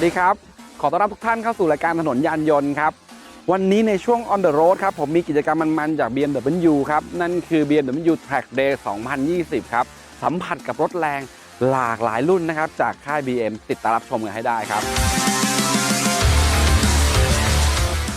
วัสดีครับ ขอต้อนรับทุกท่านเข้าสู่รายการถนนยานยนต์ครับ วันนี้ในช่วง On the Road ครับ ผมมีกิจกรรมมันๆ จาก BMW ครับ นั่นคือ BMW Track Day 2020 ครับ สัมผัสกับรถแรงหลากหลายรุ่นนะครับ จากค่าย BM ติดตามรับชมกันให้ได้ครับ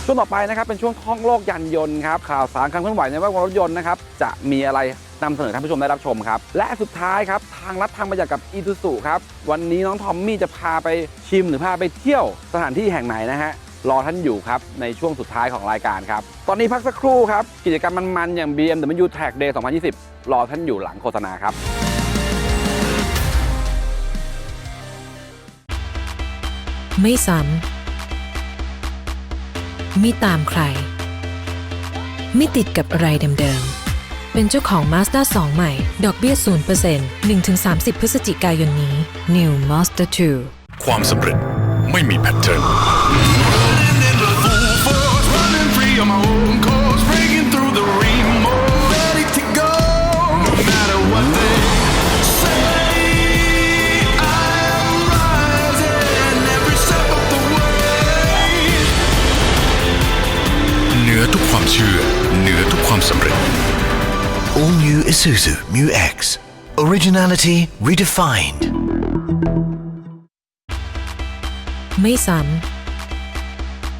ช่วงต่อไปนะครับเป็นช่วงท่องโลกยานยนต์ครับข่าวสารการเคลื่อนไหวในแวดวงรถยนต์นะครับจะมีอะไร นำเสนอท่านผู้ชมได้รับชมครับ และสุดท้ายครับ ทางลัดทางประหยัดกับอี u ู u ครับ วันนี้น้องทอมมี่จะพาไปชิมหรือพาไปเที่ยวสถานที่แห่งไหนนะฮะรอท่านอยู่ครับ ในช่วงสุดท้ายของรายการครับ ตอนนี้พักสักครู่ครับ กิจกรรมมันๆ อย่าง BMW Track Day 2020 รอท่านอยู่หลังโฆษณาครับไม่ซ้ำไม่ตามใคร ไม่ติดกับอะไรเดิมๆ เป็นเจ้าของ Mazda 2 ใหม่ ดอกเบี้ย 0% 1-30 พฤศจิกายนนี้ New Mazda 2 ความสำเร็จไม่มีแพทเทิร์น Isuzu Mu X. Originality redefined. ไม่ซ้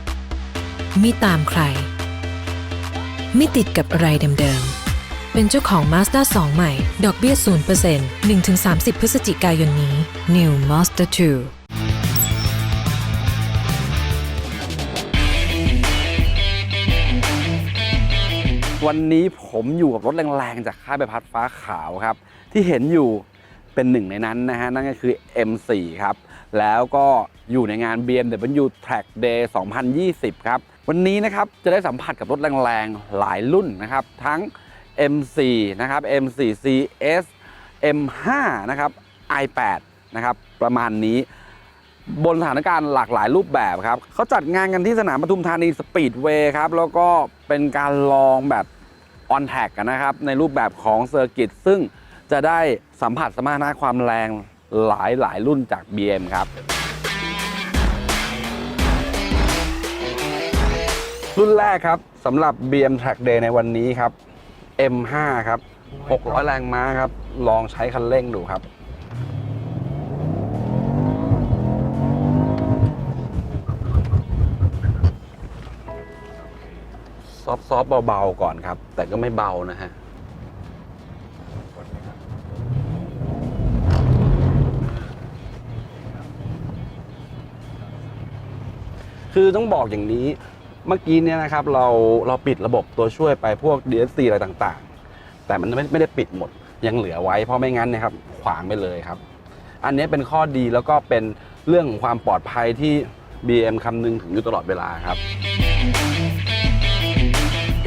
ำไม่ตามใคร ไม่ติดกับอะไรเดิมๆ เป็นเจ้าของ Mazda 2 ใหม่ ดอกเบี้ย 0% 1-30 พฤศจิกายนนี้ New Mazda 2 วันนี้ผมอยู่กับรถแรงๆ จากค่ายใบพัดฟ้าขาวครับ ที่เห็นอยู่เป็นหนึ่งในนั้นนะฮะ นั่นก็คือ M4 ครับ แล้วก็อยู่ในงาน BMW Track Day 2020 ครับ วันนี้นะครับจะได้สัมผัสกับรถแรงๆ หลายรุ่นนะครับ ทั้ง M4 นะครับ M4 CS M5 นะครับ i8 นะครับ ประมาณนี้ บนสถานการณ์หลากหลายรูปแบบครับเขาจัดงานกันที่สนามปทุมธานีสปีดเวย์ครับ แล้วก็เป็นการลองแบบออนแท็กนะครับ ในรูปแบบของเซอร์กิตซึ่งจะได้สัมผัสสมรรถนะความแรงหลายหลายรุ่นจาก BM ครับ รุ่นแรกครับสำหรับ BM Track Day ในวันนี้ครับ M5 ครับ 600 แรงม้าครับ ลองใช้คันเร่งดูครับ ซอฟต์ๆเบาๆก่อนครับ แต่ก็ไม่เบานะฮะคือต้องบอกอย่างนี้เมื่อกี้เนี่ยนะครับเราเราปิดระบบตัวช่วยไปพวก DSC อะไรต่างๆ แต่มันไม่ไม่ได้ปิดหมดยังเหลือไว้เพราะไม่งั้นนะครับขวางไปเลยครับ อันนี้เป็นข้อดีแล้วก็เป็นเรื่องของความปลอดภัยที่ BM คำนึงถึงอยู่ตลอดเวลาครับ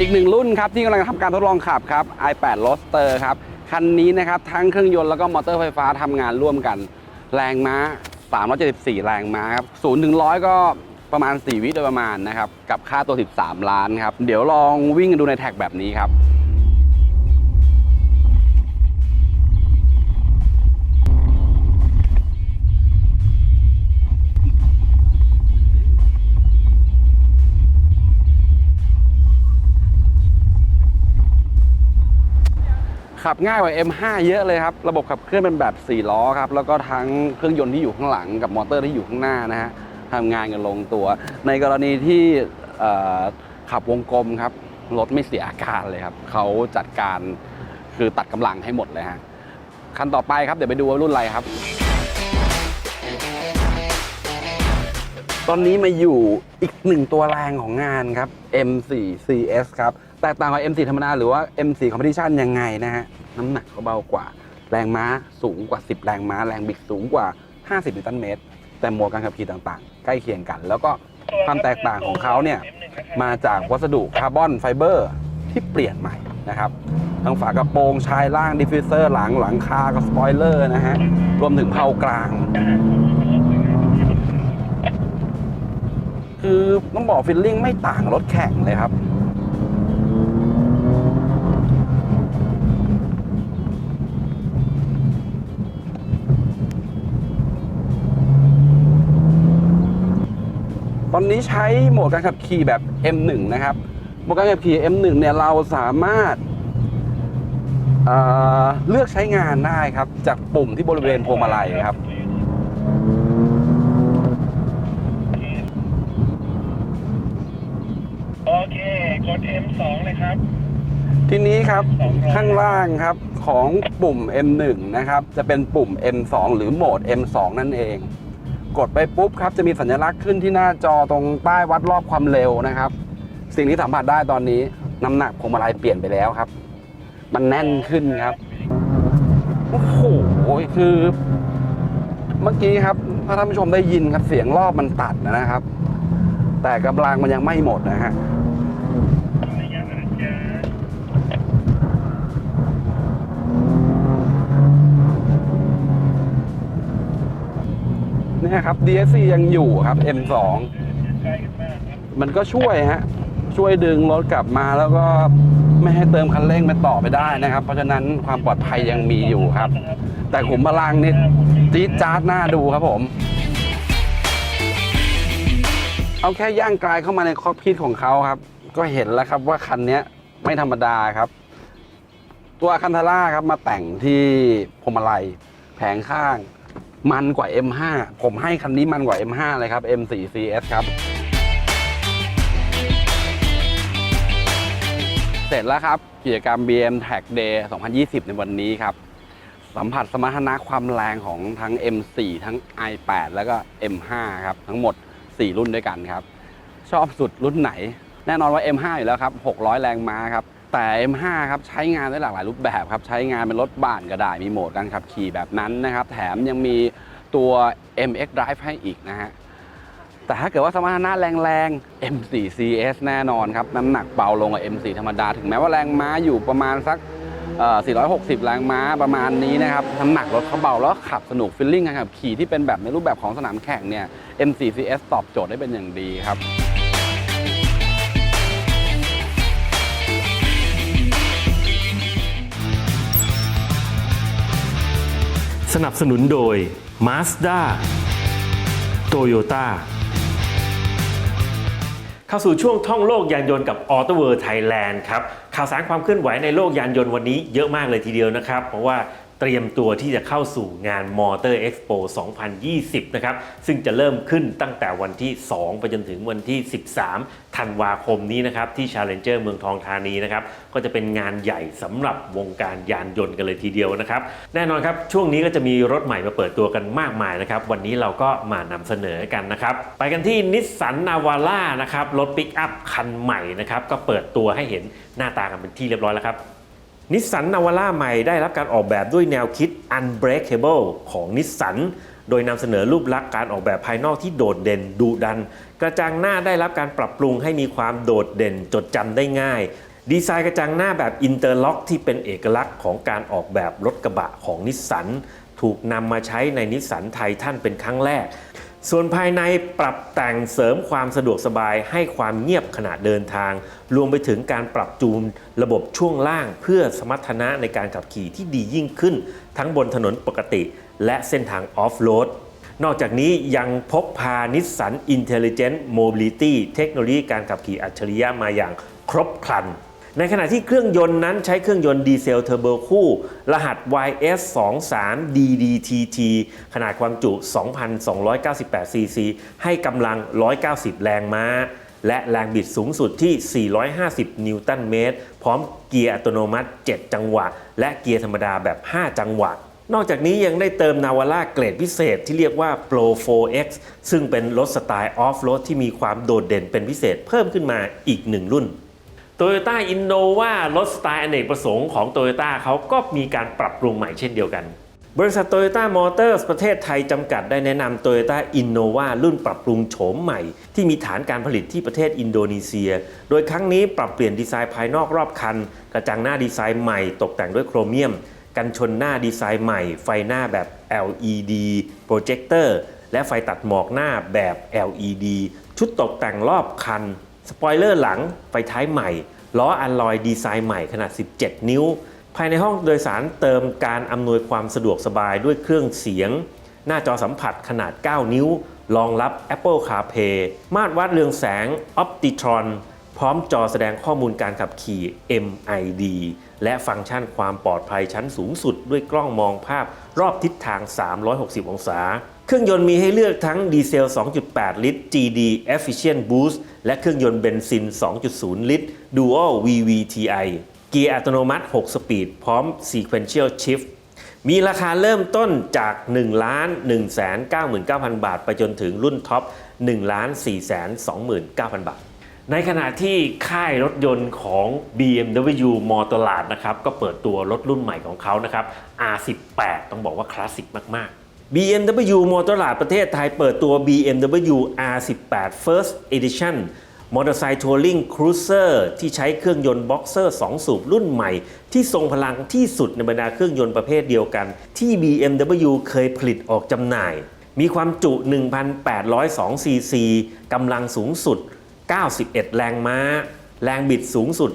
อีกหนึ่งรุ่นครับที่กำลังทำการทดลองขับครับ i8 Roadster ครับ คันนี้นะครับทั้งเครื่องยนต์แล้วก็มอเตอร์ไฟฟ้าทำงานร่วมกัน แรงม้า 374 แรงม้าครับ0ถึง100 ก็ประมาณ 4 วิโดยประมาณนะครับ กับค่าตัว 13 ล้านครับ เดี๋ยวลองวิ่งกันดูในแท็กแบบนี้ครับ ขับง่ายกว่า M5 เยอะเลยครับ ระบบขับเคลื่อนเป็นแบบ 4 ล้อครับ แล้วก็ทั้งเครื่องยนต์ที่อยู่ข้างหลังกับมอเตอร์ที่อยู่ข้างหน้านะฮะทำงานกันลงตัว ในกรณีที่ขับวงกลมครับ รถไม่เสียอาการเลยครับ เขาจัดการคือตัดกำลังให้หมดเลยฮะ คันต่อไปครับ เดี๋ยวไปดูว่ารุ่นอะไรครับ ตอนนี้มาอยู่อีกหนึ่งตัวแรงของงานครับ M4 CS ครับ แตกต่างกับ M4 ธรรมดาหรือว่า M4 Competition ยังไงนะฮะ น้ำหนักเขาเบากว่า แรงม้าสูงกว่า 10 แรงม้า แรงบิดสูงกว่า 50นิวตันเมตร แต่หมดการขับขี่ต่างๆ ใกล้เคียงกัน แล้วก็ความแตกต่างของเขาเนี่ย มาจากวัสดุคาร์บอนไฟเบอร์ที่เปลี่ยนใหม่นะครับทั้งฝากระโปรงชายล่างดิฟฟิวเซอร์หลังหลังคากับสปอยเลอร์นะฮะ รวมถึงเพากลาง คือต้องบอกฟิลลิ่งไม่ต่างรถแข่งเลยครับ อนนี้ใช้โหมดการขับขี่แบบ M1 นะครับโหมดการขับขี่ M1 เนี่ยเราสามารถเอ่อเลือกใช้งานได้ครับ จากปุ่มที่บริเวณพวงมาลัยครับโอเคกด M2 เลยครับ ทีนี้ครับข้างล่างครับของปุ่ม M1 นะครับ จะเป็นปุ่ม M2 หรือโหมด M2 นั่นเอง กดไปปุ๊บครับจะมีสัญลักษณ์ขึ้นที่หน้าจอตรงป้ายวัดรอบความเร็วนะครับ สิ่งที่สัมผัสได้ตอนนี้น้ำหนักพวงมาลัยเปลี่ยนไปแล้วครับ มันแน่นขึ้นครับโอ้โหคือ เมื่อกี้ครับถ้าท่านผู้ชมได้ยินครับเสียงรอบมันตัดนะครับ แต่กำลังมันยังไม่หมดนะฮะ เนี่ยครับ DSC ยังอยู่ครับ M2 มันก็ช่วยฮะ ช่วยดึงรถกลับมาแล้วก็ไม่ให้เติมคันเร่งไปต่อไปได้นะครับ เพราะฉะนั้นความปลอดภัยยังมีอยู่ครับ แต่ขุมพลังนี่จี๊ดจ๊าดหน้าดูครับผม เอาแค่ย่างกลายเข้ามาในคอกพิทของเขาครับ ก็เห็นแล้วครับว่าคันนี้ไม่ธรรมดาครับ ตัวคันทาร่าครับมาแต่งที่พวงมลัยแผงข้าง มันกว่า M5 ผมให้คันนี้มันกว่า M5 เลยครับ M4 CS ครับ เสร็จแล้วครับกิจกรรม BM Tag Day 2020 ในวันนี้ครับ สัมผัสสมรรถนะความแรงของทั้ง M4 ทั้ง i8 แล้วก็ M5 ครับ ทั้งหมด 4 รุ่นด้วยกันครับ ชอบสุดรุ่นไหน แน่นอนว่า M5 อยู่แล้วครับ 600 แรงม้าครับ แต่ M5 ครับใช้งานได้หลากหลายรูปแบบครับใช้งานเป็นรถบ้านก็ได้มีโหมดการขับขี่แบบนั้นนะครับ แถมยังมีตัว MX Drive ให้อีกนะฮะแต่ถ้าเกิดว่าสมรรถนะแรงๆ M4 CS แน่นอนครับ น้ำหนักเบาลงกว่า M4 ธรรมดา ถึงแม้ว่าแรงม้าอยู่ประมาณสัก 460 แรงม้าประมาณนี้นะครับ น้ำหนักรถเขาเบาแล้วขับสนุกฟิลลิ่งการขับขี่ที่เป็นแบบในรูปแบบของสนามแข่งเนี่ย M4 CS ตอบโจทย์ได้เป็นอย่างดีครับ สนับสนุนโดย Mazda Toyota เข้าสู่ช่วงท่องโลกยานยนต์กับ Auto World Thailand ครับ ข่าวสารความเคลื่อนไหวในโลกยานยนต์วันนี้เยอะมากเลยทีเดียวนะครับ เพราะว่า เตรียมตัวที่จะเข้าสู่งาน Motor Expo 2020 นะครับ ซึ่งจะเริ่มขึ้นตั้งแต่วันที่ 2 ไปจนถึงวันที่ 13 ธันวาคมนี้นะครับ ที่ Challenger เมืองทองธานีนะครับ ก็จะเป็นงานใหญ่สำหรับวงการยานยนต์กันเลยทีเดียวนะครับ แน่นอนครับ ช่วงนี้ก็จะมีรถใหม่มาเปิดตัวกันมากมายนะครับ วันนี้เราก็มานำเสนอกันนะครับ ไปกันที่นิสสันนาวาร่านะครับ รถปิกอัพคันใหม่นะครับ ก็เปิดตัวให้เห็นหน้าตากันเป็นที่เรียบร้อยแล้วครับ นิสสันนาวาร่าใหม่ได้รับการออกแบบด้วยแนวคิด Unbreakable ของนิสสันโดยนำเสนอรูปลักษณ์การออกแบบภายนอกที่โดดเด่นดุดัน กระจังหน้าได้รับการปรับปรุงให้มีความโดดเด่นจดจำได้ง่าย ดีไซน์กระจังหน้าแบบอินเตอร์ล็อกที่เป็นเอกลักษณ์ของการออกแบบรถกระบะของนิสสันถูกนำมาใช้ในนิสสันไททันเป็นครั้งแรก ส่วนภายในปรับแต่งเสริมความสะดวกสบายให้ความเงียบขณะเดินทาง รวมไปถึงการปรับจูนระบบช่วงล่าง เพื่อสมรรถนะในการขับขี่ที่ดียิ่งขึ้น ทั้งบนถนนปกติ และเส้นทางออฟโรดนอกจากนี้ยังพกพานิสสัน Intelligent Mobility เทคโนโลยีการขับขี่อัจฉริยะมาอย่างครบครัน ในขณะที่เครื่องยนต์นั้นใช้เครื่องยนต์ดีเซลเทอร์โบคู่ รหัส YS23 DDTT ขนาดความจุ 2,298ซีซีให้กำลัง 190 แรงม้า และแรงบิดสูงสุดที่ 450 นิวตันเมตร พร้อมเกียร์อัตโนมัติ 7 จังหวะ และเกียร์ธรรมดาแบบ 5 จังหวะนอกจากนี้ยังได้เติมนาวาร่าเกรดพิเศษที่เรียกว่า Pro 4X ซึ่งเป็นรถสไตล์ออฟโรดที่มีความโดดเด่นเป็นพิเศษเพิ่มขึ้นมาอีกหนึ่งรุ่น Toyota Innova รถสไตล์อเนกประสงค์ของ Toyota เขาก็มีการปรับปรุงใหม่เช่นเดียวกัน บริษัท Toyota Motors ประเทศไทยจำกัดได้แนะนำ Toyota Innova รุ่นปรับปรุงโฉมใหม่ ที่มีฐานการผลิตที่ประเทศอินโดนีเซีย โดยครั้งนี้ปรับเปลี่ยนดีไซน์ภายนอกรอบคัน กระจังหน้าดีไซน์ใหม่ตกแต่งด้วยโครเมียม กันชนหน้าดีไซน์ใหม่ ไฟหน้าแบบ LED โปรเจคเตอร์และไฟตัดหมอกหน้าแบบ LED ชุดตกแต่งรอบคัน สปอยเลอร์หลังไฟท้ายใหม่ล้ออัลลอยดีไซน์ใหม่ขนาด 17 นิ้ว ภายในห้องโดยสารเติมการอำนวยความสะดวกสบายด้วยเครื่องเสียง หน้าจอสัมผัสขนาด 9 นิ้ว รองรับ Apple CarPlay มาตรวัดเรืองแสง Optitron พร้อมจอแสดงข้อมูลการขับขี่ MID และฟังก์ชันความปลอดภัยชั้นสูงสุดด้วยกล้องมองภาพรอบทิศทาง 360 องศา เครื่องยนต์มีให้เลือกทั้งดีเซล 2.8 ลิตร GD Efficient Boost และเครื่องยนต์เบนซิน 2.0 ลิตร Dual VVTi เกียร์อัตโนมัติ 6 สปีด พร้อม Sequential Shift มีราคาเริ่มต้นจาก 1 1 9 9 0 0 0 บาท ไปจนถึงรุ่นท็อป 1 4 2 9 0 0 0 บาท ในขณะที่ค่ายรถยนต์ของ BMW มอเตอร์ลาดนะครับ ก็เปิดตัวรถรุ่นใหม่ของเขานะครับ R18 ต้องบอกว่าคลาสสิกมาก ๆ BMW มอเตอร์ลาดประเทศไทยเปิดตัว BMW R18 First Edition มอเตอร์ไซค์ทัวริงครูเซอร์ที่ใช้เครื่องยนต์บ็อกเซอร์2สูบรุ่นใหม่ ที่ทรงพลังที่สุดในบรรดาเครื่องยนต์ประเภทเดียวกัน ที่ BMW เคยผลิตออกจำหน่าย มีความจุ 1,802 ซีซีกำลังสูงสุด 91 แรงม้า แรงบิดสูงสุด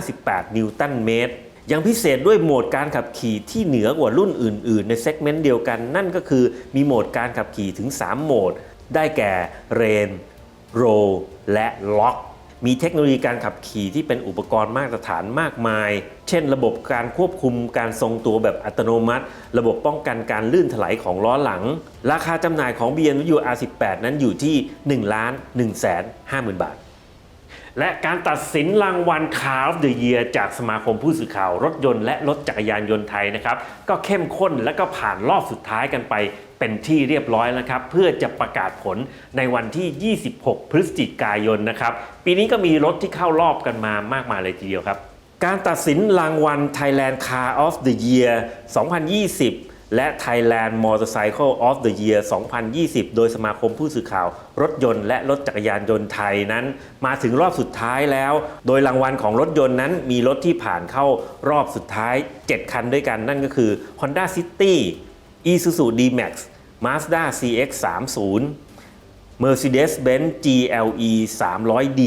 158 นิวตันเมตร ยังพิเศษด้วยโหมดการขับขี่ที่เหนือกว่ารุ่นอื่น ๆ ในเซกเมนต์เดียวกัน นั่นก็คือมีโหมดการขับขี่ถึง 3 โหมด ได้แก่เรนโรและล็อก มีเทคโนโลยีการขับขี่ที่เป็นอุปกรณ์มาตรฐานมากมาย เช่น ระบบการควบคุมการทรงตัวแบบอัตโนมัติ ระบบป้องกันการลื่นถลายของล้อหลัง ราคาจำหน่ายของ BMW R18 นั้นอยู่ที่1ล้าน1แสน50,000 บาท และการตัดสินรางวัล Car of the Year จากสมาคมผู้สื่อข่าวรถยนต์และรถจักรยานยนต์ไทยนะครับ ก็เข้มข้นและก็ผ่านรอบสุดท้ายกันไปเป็นที่เรียบร้อยแล้วครับ เพื่อจะประกาศผลในวันที่ 26 พฤศจิกายนนะครับ ปีนี้ก็มีรถที่เข้ารอบกันมามากมายเลยทีเดียวครับ การตัดสินรางวัล Thailand Car of the Year 2020 และ Thailand Motorcycle of the Year 2020 โดยสมาคมผู้สื่อข่าว รถยนต์และรถจักรยานยนต์ไทยนั้น มาถึงรอบสุดท้ายแล้ว โดยรางวัลของรถยนต์นั้นมีรถที่ผ่านเข้ารอบสุดท้าย 7 คันด้วยกันนั่นก็คือ Honda City Isuzu D-Max Mazda CX-30 Mercedes-Benz GLE 300D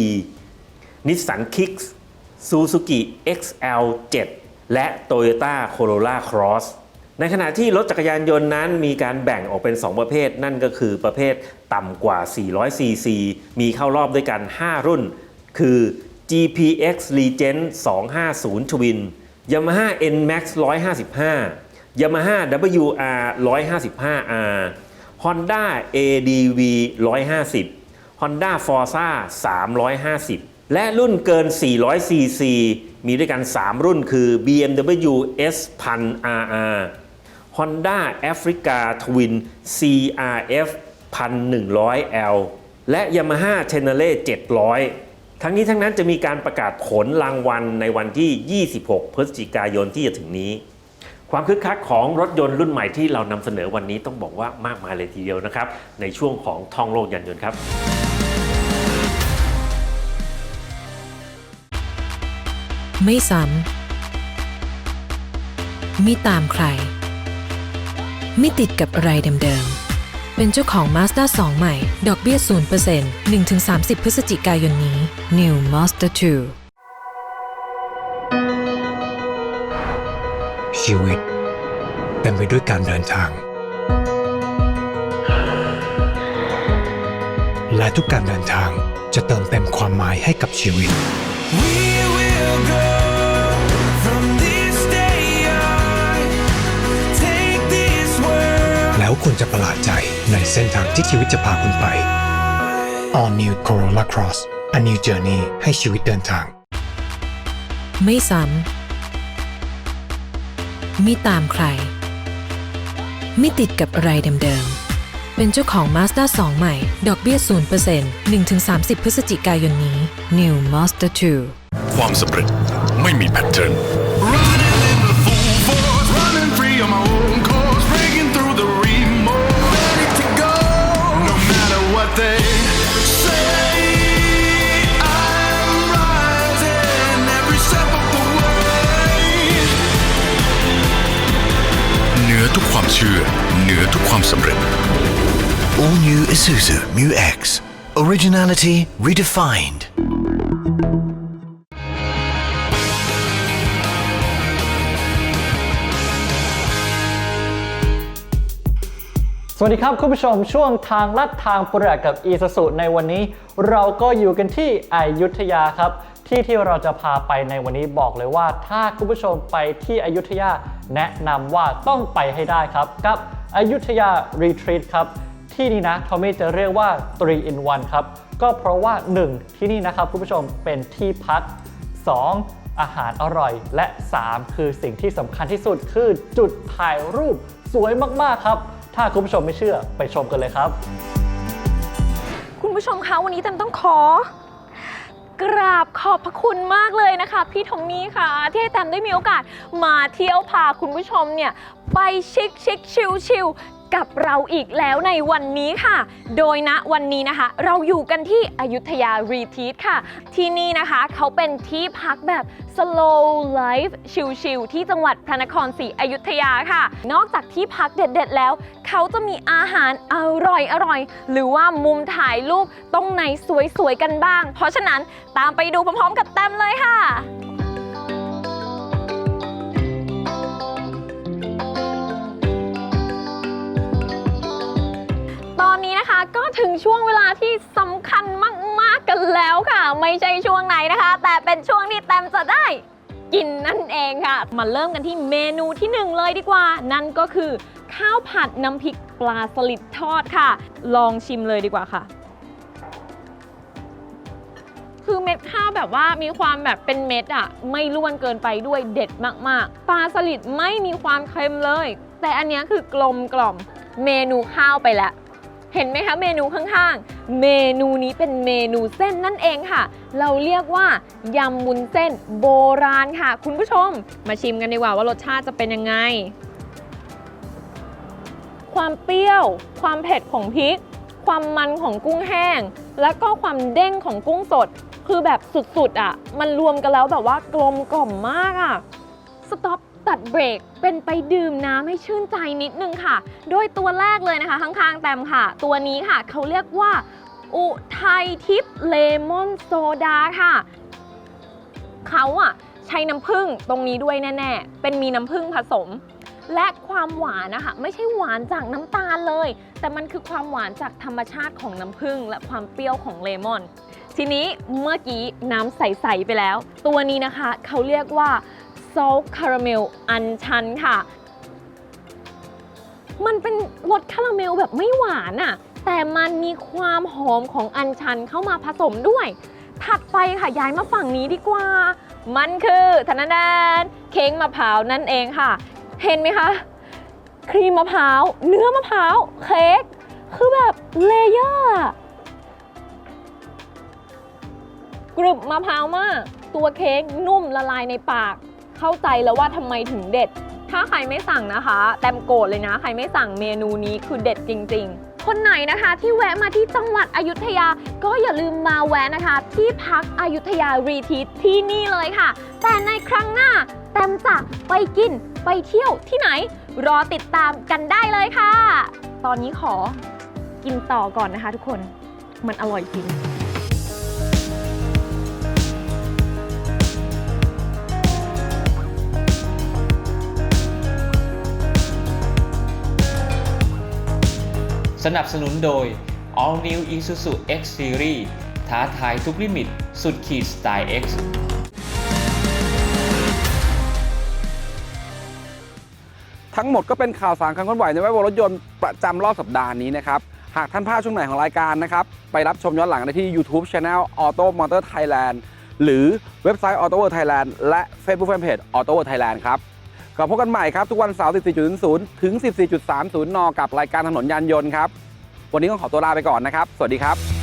Nissan Kicks Suzuki XL7 และ Toyota Corolla Cross ในขณะที่รถจักรยานยนต์นั้นมีการแบ่งออกเป็น 2 ประเภท นั่นก็คือประเภทต่ำกว่า 400 cc มีเข้ารอบด้วยกัน 5 รุ่น คือ GPX Legend 250 Twin Yamaha NMAX 155 Yamaha WR 155R Honda ADV 150 Honda Forza 350 และรุ่นเกิน 400 cc มีด้วยกัน 3 รุ่นคือ BMW S 1000 RR Honda Africa Twin CRF 1100L และ Yamaha Tenere 700 ทั้งนี้ทั้งนั้นจะมีการประกาศผลรางวัลในวันที่ 26 พฤศจิกายนที่จะถึงนี้ ความคึกคักของรถยนต์รุ่นใหม่ที่เรานำเสนอวันนี้ต้องบอกว่ามากมายเลยทีเดียวนะครับ ในช่วงของท่องโลกยานยนต์ครับไม่ซ้ำไม่ตามใคร ไม่ติดกับอะไรเดิมๆ เป็นเจ้าของ Mazda 2 ใหม่ ดอกเบี้ย 0% 1-30 พฤศจิกายนนี้ New Mazda 2 ชีวิตเต็มไปด้วยการเดินทาง และทุกการเดินทางจะเติมเต็มความหมายให้กับชีวิต We will go world. แล้วคุณจะประหลาดใจในเส้นทางที่ชีวิตจะพาคุณไป All New Corolla Cross A New Journey ให้ชีวิตเดินทาง ไม่ซ้ำไม่ตามใคร ไม่ติดกับอะไรเดิมๆ เป็นเจ้าของ Mazda 2 ใหม่ ดอกเบี้ย 0% 1-30 พฤศจิกายนนี้ New Mazda 2 ความสำเร็จไม่มีแพทเทิร์น Isuzu Mu X. Originality redefined. สวัสดีครับคุณผู้ชมช่วงทางลัดทางปลือกกับอีสสุในวันนี้ เราก็อยู่กันที่อยุธยาครับ ที่ที่เราจะพาไปในวันนี้บอกเลยว่า ถ้าคุณผู้ชมไปที่อยุธยาแนะนำว่าต้องไปให้ได้ครับ กับอยุธยารีทรีตครับ ที่นี่นะทอมมี่จะเรียกว่า 3 in 1 ครับ ก็เพราะว่า 1 ที่นี่นะครับคุณผู้ชมเป็นที่พัก 2. อาหารอร่อย และ 3 คือสิ่งที่สำคัญที่สุดคือจุดถ่ายรูปสวยมากๆครับ ถ้าคุณผู้ชมไม่เชื่อไปชมกันเลยครับ คุณผู้ชมคะวันนี้แตมต้องขอกราบขอบพระคุณมากเลยนะคะ พี่ทอมมี่ค่ะ ที่ให้แตมได้มีโอกาสมาเที่ยวพาคุณผู้ชมเนี่ย ไปชิคชิคชิลชิล กับเราอีกแล้วในวันนี้ค่ะ โดยณวันนี้นะคะ เราอยู่กันที่อยุธยารีทีทค่ะ ที่นี่นะคะเขาเป็นที่พักแบบ slow life ชิลๆที่จังหวัดพระนครศรีอยุธยาค่ะ นอกจากที่พักเด็ดๆแล้ว เขาจะมีอาหารอร่อยอร่อย หรือว่ามุมถ่ายรูปตรงไหนสวยๆกันบ้าง เพราะฉะนั้นตามไปดูพร้อมๆกับแต้มเลยค่ะ อนนี้นะคะก็ถึงช่วงเวลาที่สำคัญมาก ๆ กันแล้วค่ะ ไม่ใช่ช่วงไหนนะคะ แต่เป็นช่วงที่แตมจะได้กินนั่นเองค่ะ มาเริ่มกันที่เมนูที่หนึ่งเลยดีกว่า นั่นก็คือ ข้าวผัดน้ำพริกปลาสลิดทอดค่ะ ลองชิมเลยดีกว่าค่ะ คือเม็ดข้าวแบบว่ามีความแบบเป็นเม็ดอะไม่ร่วนเกินไปด้วยเด็ดมากๆ ปลาสลิดไม่มีความเค็มเลย แต่อันนี้คือกลมกล่อมเมนูข้าวไปแล้ว เห็นไหมคะเมนูข้างๆ เมนูนี้เป็นเมนูเส้นนั่นเองค่ะ เราเรียกว่ายำมุนเส้นโบราณค่ะ คุณผู้ชม มาชิมกันดีกว่าว่ารสชาติจะเป็นยังไง ความเปรี้ยว ความเผ็ดของพริก ความมันของกุ้งแห้ง แล้วก็ความเด้งของกุ้งสด คือแบบสุดๆอะ มันรวมกันแล้วแบบว่ากลมกล่อมมากอะ สต็อป ตัดเบรกเป็นไปดื่มน้ำให้ชื่นใจนิดนึงค่ะ โดยตัวแรกเลยนะคะข้างๆแตมค่ะ ตัวนี้ค่ะเขาเรียกว่า อุทัยทิพย์เลมอนโซดาค่ะเขาอะใช้น้ำผึ้งตรงนี้ด้วยแน่ ๆ เป็นมีน้ำผึ้งผสม และความหวานนะคะ ไม่ใช่หวานจากน้ำตาลเลย แต่มันคือความหวานจากธรรมชาติของน้ำผึ้งและความเปรี้ยวของเลมอน ทีนี้เมื่อกี้น้ำใส ๆ ไปแล้ว ตัวนี้นะคะเขาเรียกว่า salt caramel อันชันค่ะ มันเป็นรสคาราเมลแบบไม่หวานอะ่ะ แต่มันมีความหอมของอัญชันเข้ามาผสมด้วย ถัดไปค่ะย้ายมาฝั่งนี้ดีกว่า มันคือธนดานเค้กมะพร้าวนั่นเองค่ะ เห็นไหมคะ ครีมมะพร้าว เนื้อมะพร้าวเค้กคือแบบเลเยอร์กรึบมะพร้าวมาก ตัวเค้กนุ่มละลายในปาก เข้าใจแล้วว่าทำไมถึงเด็ด ถ้าใครไม่สั่งนะคะ แตมโกรธเลยนะ ใครไม่สั่งเมนูนี้คือเด็ดจริง ๆคนไหนนะคะที่แวะมาที่จังหวัดอยุธยา ก็อย่าลืมมาแวะนะคะ ที่พักอยุธยารีทีทที่นี่เลยค่ะ แต่ในครั้งหน้า แตมจะไปกินไปเที่ยวที่ไหน รอติดตามกันได้เลยค่ะ ตอนนี้ขอกินต่อก่อนนะคะทุกคนมันอร่อยจริง สนับสนุนโดย All New Isuzu X Series ท้าทายทุกลิมิต สุดขีดสไตล์ X ทั้งหมดก็เป็นข่าวสารความเคลื่อนไหวในแวดวงรถยนต์ประจำรอบสัปดาห์นี้นะครับ หากท่านพลาดช่วงไหนของรายการนะครับ ไปรับชมย้อนหลังได้ที่ YouTube Channel Auto Motor Thailand หรือเว็บไซต์ Auto World Thailand และ Facebook Fanpage Auto World Thailand ครับ กลับพบกันใหม่ครับทุกวันเสาร์ 14.00 ถึง 14.30 น กับรายการถนนยานยนต์ครับ วันนี้ต้องขอตัวลาไปก่อนนะครับ สวัสดีครับ